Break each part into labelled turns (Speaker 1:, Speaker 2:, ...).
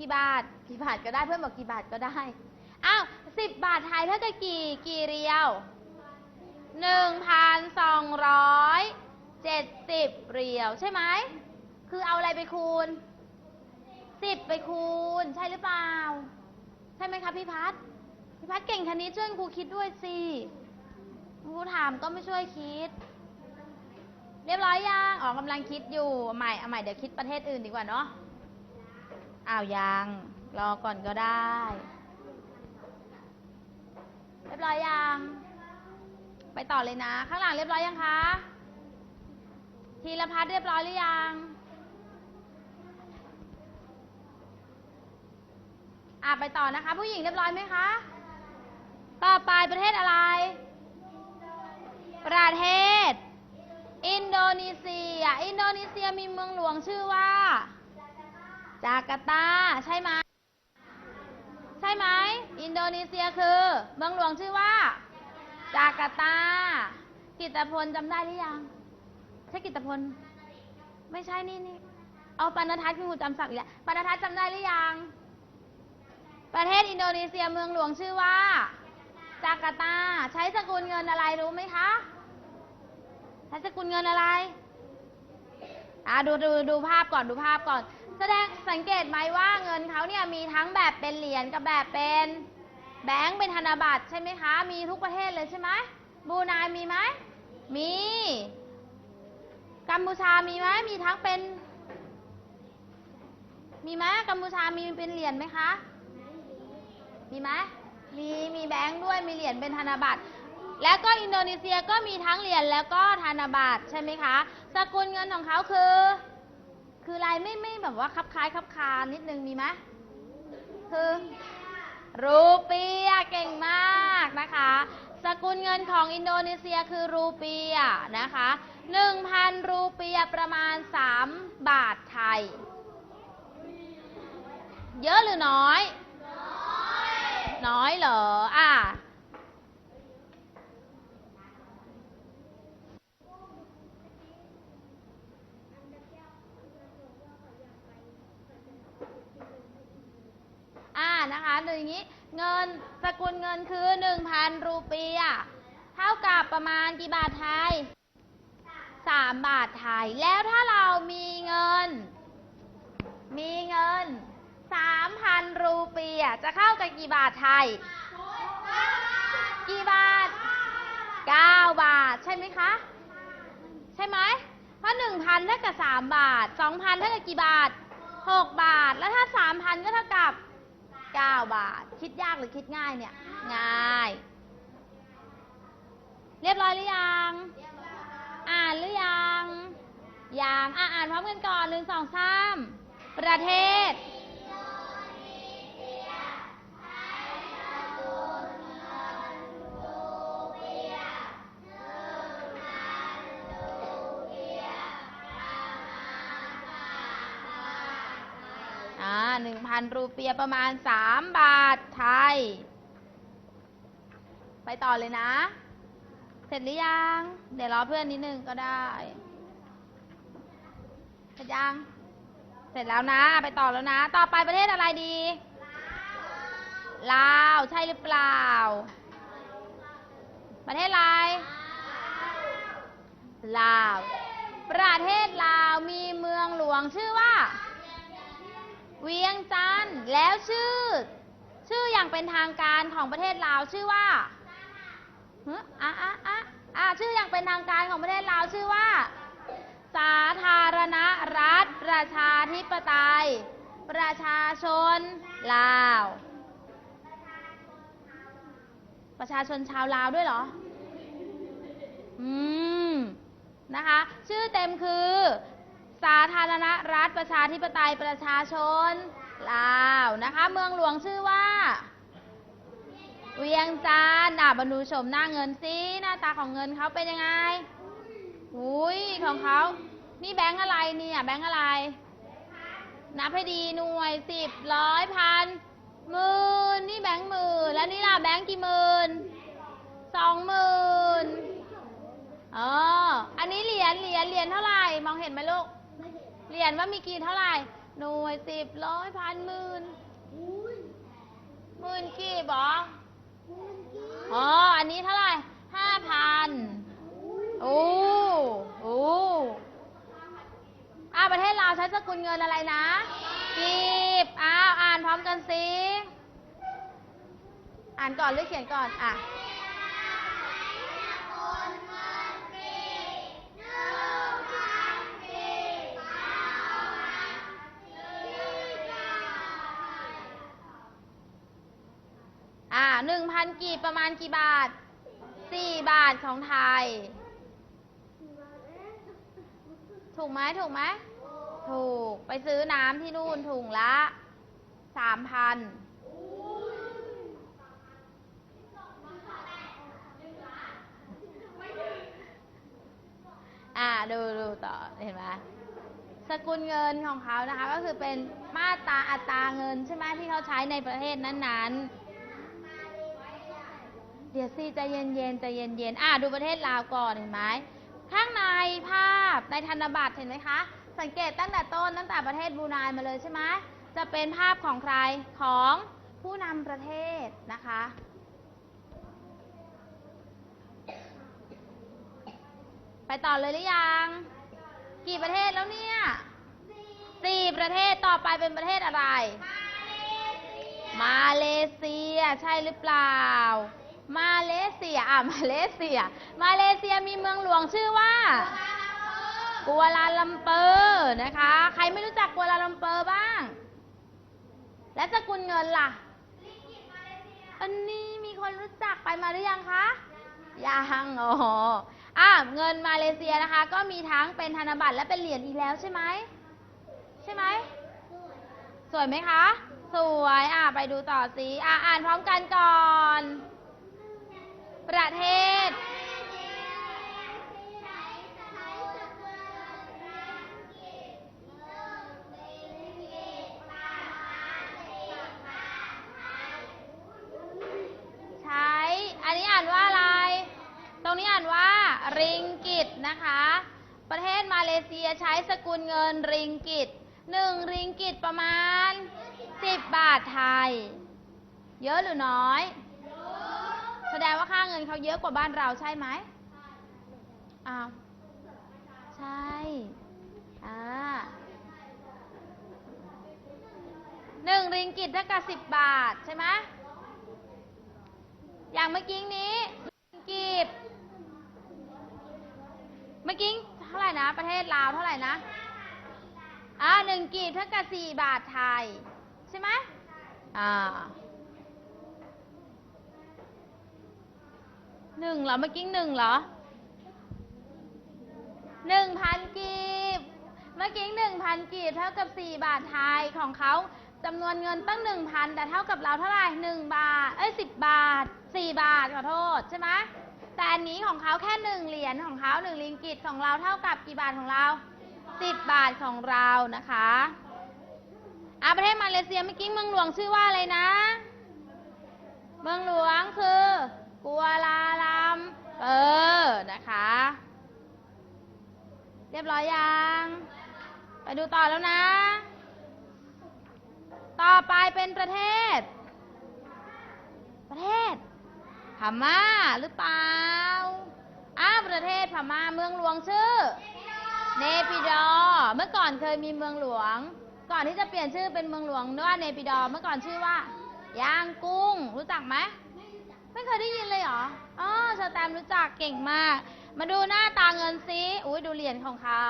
Speaker 1: กี่บาท กี่บาทก็ได้เพื่อนบอกกี่บาทก็ได้ อ้าวสิบบาทไทยเท่ากับกี่ กี่เรียวหนึ่งพันสองร้อยเจ็ดสิบเรียวใช่ไหม คือเอาอะไรไปคูณสิบไปคูณ ใช่หรือเปล่า ใช่ไหมคะพี่พัฒน์พี่พัฒน์เก่งคณิตช่วยครูคิดด้วยสิครูถามก็ไม่ช่วยคิด เรียบร้อยยังอ๋อกำลังคิดอยู่เอาใหม่เอาใหม่เดี๋ยวคิดประเทศอื่นดีกว่าเนาะ อ้าวยัง รอก่อนก็ได้เรียบร้อยยัง ไปต่อเลยนะ ข้างหลังเรียบร้อยยังคะธีรพัฒน์เรียบร้อยหรือยังอะไปต่อนะคะ ผู้หญิงเรียบร้อยไหมคะ ต่อไปประเทศอะไร ประเทศ อินโดนีเซีย อินโดนีเซียมีเมืองหลวงชื่อว่า จาการ์ตา ใช่ไหมใช่ไหม อินโดนีเซียคือ เมืองหลวงชื่อว่า จาการ์ตา กิตพลจำได้หรือยัง ใช่กิตพล ไม่ใช่นี่นี่ เอาปานทัศน์คุณครูจำศักอีกแล้วปานทัศน์จำได้หรือยัง ประเทศอินโดนีเซียเมืองหลวงชื่อว่า จาการ์ตา ใช้สกุลเงินอะไรรู้ไหมคะใช้สกุลเงินอะไรอ่าดูดูดูภาพก่อนดูภาพก่อน แสดงสังเกตไหมว่าเงินเขาเนี่ยมีทั้งแบบเป็นเหรียญกับแบบเป็นแบงค์เป็นธนบัตรใช่ไหมคะ มีทุกประเทศเลยใช่ไหมบรูไนมีไหมมี กัมพูชามีไหมมีทั้งเป็น มีไหมกัมพูชามีเป็นเหรียญไหมคะ มีไหมมีมีแบงค์ด้วยมีเหรียญเป็นธนบัตรแล้วก็อินโดนีเซียก็มีทั้งเหรียญแล้วก็ธนบัตรใช่ไหมคะ สกุลเงินของเขาคือ คืออะไรไม่ไม่แบบว่าคับคล้ายคับคานิดนึงมีไหมคือรูเปียเก่งมากนะคะ สกุลเงินของอินโดนีเซียคือรูเปียนะคะ 1,000 รูเปียประมาณ 3 บาทไทย เยอะหรือน้อย น้อยเหรอ อะอ่า นะคะหนึ่งอย่างนี้เงินสกุลเงินคือ 1,000 รูปีอะเท่ากับประมาณกี่บาทไทย 3 บาทไทย แล้วถ้าเรามีเงิน มีเงิน 3,000 รูปีอะจะเข้ากับกี่บาทไทย กี่บาท 9 บาทใช่ไหมคะ ใช่ไหมเพราะ1,000เท่ากับ3บาท2,000เท่ากับกี่บาท 6 บาท แล้วถ้า 3,000 ก็เท่ากับ 9 บาท คิดยากหรือคิดง่ายเนี่ย ง่าย เรียบร้อยหรือยัง อ่านหรือยัง ยัง อะอ่านพร้อมกันก่อนหนึ่งสองสามประเทศ หนึ่งพันรูเปียประมาณสามบาทไทย ไปต่อเลยนะ เสร็จหรือยัง เดี๋ยวรอเพื่อนนิดนึงก็ได้เสร็จยัง เสร็จแล้วนะ ไปต่อแล้วนะ ต่อไปประเทศอะไรดี ลาว ใช่หรือเปล่า ประเทศอะไร ลาว ประเทศลาวมีเมืองหลวงชื่อว่า เวียงจันทร์แล้วชื่อ ชื่ออย่างเป็นทางการของประเทศลาวชื่อว่าอะอะอะอะชื่ออย่างเป็นทางการของประเทศลาวชื่อว่า สาธารณรัฐ ประชาธิปไตย ประชาชนลาว ประชาชนชาวลาวด้วยเหรอ อืม นะคะ ชื่อเต็มคือ สาธารณรัฐประชาธิปไตยประชาชน ลาวนะคะ เมืองหลวงชื่อว่า เวียงจันทร์อะมาดูชมหน้าเงินซิหน้าตาของเงินเขาเป็นยังไงอุ้ยของเขานี่แบงค์อะไรเนี่ยแบงค์อะไร นับให้ดีหน่วยสิบร้อยพันหมื่นนี่แบงค์หมื่นแล้วนี่ล่ะแบงค์กี่หมื่นสองหมื่นอ๋ออันนี้เหรียญเหรียญเหรียญเท่าไหร่ มองเห็นไหมลูก เหรียญว่ามีกี่เท่าไหร่ หน่วยสิบร้อยพันหมื่นหมื่นกีบเหรออ๋อ อันนี้เท่าไหร่ห้าพันโอ้โอ้อ้าวประเทศลาวใช้สกุลเงินอะไรนะกีบอ้าวอ่านพร้อมกันสิ อ่านก่อนหรือเขียนก่อน อะ กีบประมาณกี่บาทสี่บาทของไทย ถูกไหมถูกไหมถูกไปซื้อน้ำที่นู่นถุงละสามพันอ่าดูดูต่อเห็นไหมสกุลเงินของเขานะคะ ก็คือเป็นมาตราอัตราเงินใช่ไหมที่เขาใช้ในประเทศนั้นๆ เดี๋ยวสิใจเย็นๆใจเย็นๆอ่าดูประเทศลาวก่อนเห็นไหมข้างในภาพในธนบัตรเห็นไหมคะ สังเกตตั้งแต่ต้นตั้งแต่ประเทศบรูไนมาเลยใช่ไหมจะเป็นภาพของใครของผู้นำประเทศนะคะไปต่อเลยหรือยัง กี่ประเทศแล้วเนี่ยสี่ประเทศต่อไปเป็นประเทศอะไร มาเลเซียใช่หรือเปล่า มาเลเซียอะมาเลเซีย มาเลเซียมีเมืองหลวงชื่อว่า กัวลาลัมเปอร์นะคะ ใครไม่รู้จักกัวลาลัมเปอร์บ้าง และสกุลเงินล่ะอันนี้มีคนรู้จักไปมาหรือยังคะยังอ๋ออะเงินมาเลเซียนะคะ ก็มีทั้งเป็นธนบัตรและเป็นเหรียญอีกแล้วใช่ไหมใช่ไหมสวยไหมคะ สวย อะ ไปดูต่อสิ อะ อ่านพร้อมกันก่อน ประเทศ ใช้ อันนี้อ่านว่าอะไร ตรงนี้อ่านว่า ริงกิตนะคะ ประเทศมาเลเซียใช้สกุลเงินริงกิตหนึ่งริงกิตประมาณ 10 บาทไทย เยอะหรือน้อย แสดงว่าค่าเงินเขาเยอะกว่าบ้านเราใช่ไหมอ้าวใช่อ่าหนึ่งริงกิตเท่ากับสิบบาทใช่ไหมอย่างเมื่อกี้นี้ริงกีบเมื่อกี้เท่าไหร่นะ ประเทศลาวเท่าไหร่นะอ่าหนึ่งกีบเท่ากับสี่บาทไทย ใช่ไหมอ่า หนึ่งเหรอเมื่อกี้หนึ่งเหรอหนึ่งพันกีบ เมื่อกี้หนึ่งพันกีบเท่ากับสี่บาทไทยของเขาจำนวนเงินตั้งหนึ่งพันแต่เท่ากับเราเท่าไหร่หนึ่งบาท เอ้ยสิบบาทสี่บาทขอโทษใช่ไหมแต่อันนี้ของเขาแค่หนึ่งเหรียญของเขาหนึ่งลิงกิตของเราเท่ากับกี่บาทของเราสิบบาทของเรานะคะอาประเทศมาเลเซียเมื่อกี้เมืองหลวงชื่อว่าอะไรนะ เมืองหลวงคือ กัวลาลัมเปอร์นะคะ เรียบร้อยยัง ไปดูต่อแล้วนะ ต่อไปเป็นประเทศ ประเทศพม่าหรือเปล่า อ้าประเทศพม่าเมืองหลวงชื่อ เนปิดอ เมื่อก่อนเคยมีเมืองหลวง ก่อนที่จะเปลี่ยนชื่อเป็นเมืองหลวงว่าเนปิดอ เมื่อก่อนชื่อว่าย่างกุ้ง รู้จักไหม ไม่เคยได้ยินเลยเหรอ อ๋อเชอแตมรู้จักเก่งมาก มาดูหน้าตาเงินซิอุ้ยดูเหรียญของเขา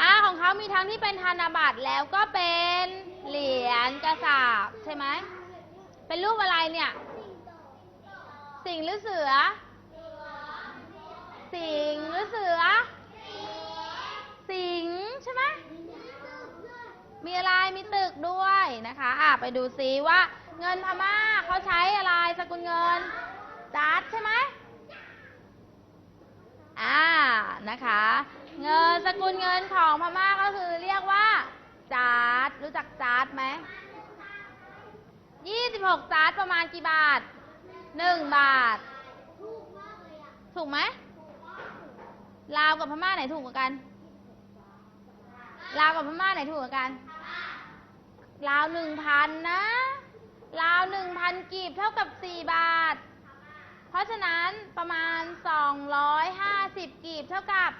Speaker 1: อ่าของเขามีทั้งที่เป็นธนบัตรแล้วก็เป็นเหรียญกระสาบใช่ไหม เป็นรูปอะไรเนี่ย สิงหรือเสือ สิงหรือเสือ สิงใช่ไหมมีอะไรมีตึกด้วยนะคะอะไปดูซิว่า เงินพม่าเขาใช้อะไรสกุลเงินจัดใช่ไหม อ่านะคะ เงินสกุลเงินของพม่าก็คือเรียกว่าจัดรู้จักจัดไหมยี่สิบหกจัดประมาณกี่บาทหนึ่งบาท ถูกไหมลาวกับพม่าไหนถูกกว่ากันลาวกับพม่าไหนถูกกว่ากันลาวหนึ่งพันนะลาวหนึ่งพันกีบเท่ากับสี่บาท เพราะฉะนั้นประมาณสองร้อยห้าสิบกีบเท่ากับ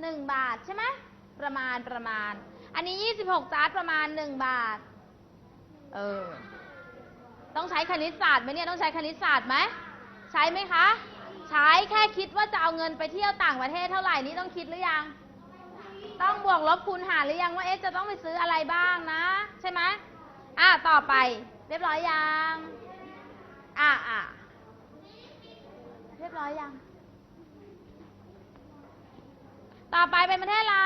Speaker 1: หนึ่งบาทใช่ไหมประมาณประมาณ อันนี้ยี่สิบหกจาร์ดประมาณหนึ่งบาท เออ ต้องใช้คณิตศาสตร์ไหมเนี่ย ต้องใช้คณิตศาสตร์ไหม ใช้ไหมคะ ใช้แค่คิดว่าจะเอาเงินไปเที่ยวต่างประเทศเท่าไหร่นี่ต้องคิดหรือยัง ต้องบวกลบคูณหารหรือยังว่าเอ๊ะจะต้องไปซื้ออะไรบ้างนะ ใช่ไหมอะต่อไป เรียบร้อยยัง อะอะ รียบร้อยยัง ต่อไปเป็นประเทศอะไร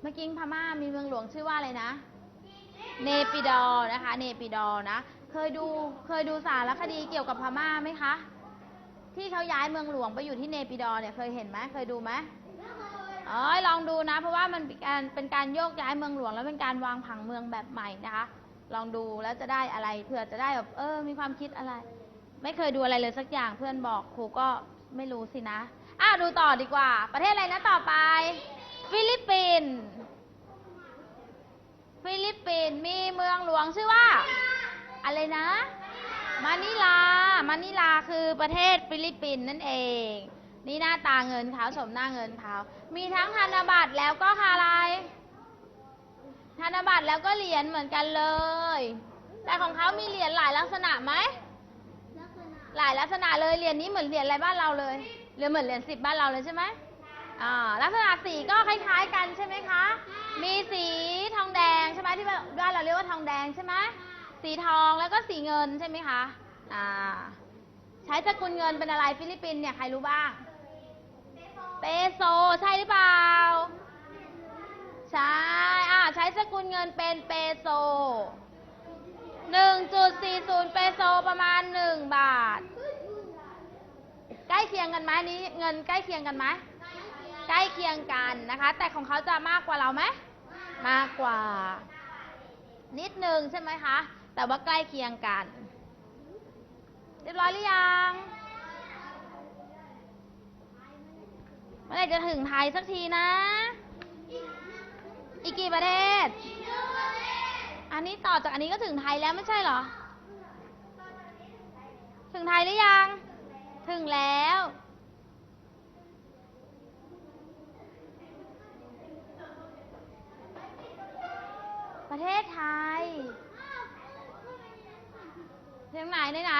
Speaker 1: เมื่อกี้พม่ามีเมืองหลวงชื่อว่าอะไรนะ เนปิดอร์นะคะ เนปิดอร์นะ เคยดูเคยดูสารคดีเกี่ยวกับพม่าไหมคะ ที่เขาย้ายเมืองหลวงไปอยู่ที่เนปิดอร์เนี่ยเคยเห็นไหมเคยดูไหมเอ้ยลองดูนะ เพราะว่ามันเป็นการเป็นการโยกย้ายเมืองหลวง แล้วเป็นการวางผังเมืองแบบใหม่นะคะ ลองดูแล้วจะได้อะไรเผื่อจะได้แบบเออ มีความคิดอะไร ไม่เคยดูอะไรเลยสักอย่างเพื่อนบอกครูก็ไม่รู้สินะ อะดูต่อดีกว่า ประเทศอะไรนะต่อไป ฟิลิปปินส์ฟิลิปปินส์มีเมืองหลวงชื่อว่า อะไรนะมานิลามานิลาคือประเทศฟิลิปปินส์นั่นเอง นี่หน้าตาเงินเขาชมหน้าเงินเขามีทั้งธนบัตรแล้วก็อะไร ธนบัตรแล้วก็เหรียญเหมือนกันเลย แต่ของเขามีเหรียญหลายลักษณะไหม หลายลักษณะเลยเหรียญนี้เหมือนเหรียญอะไรบ้านเราเลยเหรียญเหมือนเหรียญสิบบ้านเราเลยใช่ไหมอ่าลักษณะสีก็คล้ายๆกันใช่ไหมคะ มีสีทองแดงใช่ไหมที่บ้านเราเรียกว่าทองแดงใช่ไหมสีทองแล้วก็สีเงินใช่ไหมคะอ่าใช้สกุลเงินเป็นอะไรฟิลิปปินส์เนี่ยใครรู้บ้าง เปโซใช่หรือเปล่า ใช่อ่าใช้สกุลเงินเป็นเปโซ 1.40 เปโซประมาณ 1 บาท ใกล้เคียงกันไหมนี้ เงินใกล้เคียงกันไหมใกล้เคียงกันนะคะ แต่ของเขาจะมากกว่าเราไหมมากกว่า นิดนึงใช่ไหมคะ แต่ว่าใกล้เคียงกัน เรียบร้อยหรือยังเมื่อไหร่จะถึงไทยสักทีนะ อีกกี่ประเทศ อันนี้ต่อจากอันนี้ก็ถึงไทยแล้วไม่ใช่เหรอ ถึงไทยหรือยัง ถึงแล้ว ประเทศไทยเชียงไหนไหนไหน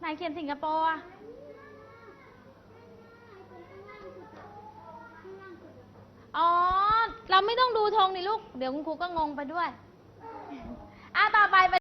Speaker 1: ไหนเขียนสิงคโปร์อะอ๋อ ไม่ต้องดูธงนี่ลูก เดี๋ยวคุณครูก็งงไปด้วยอะต่อไป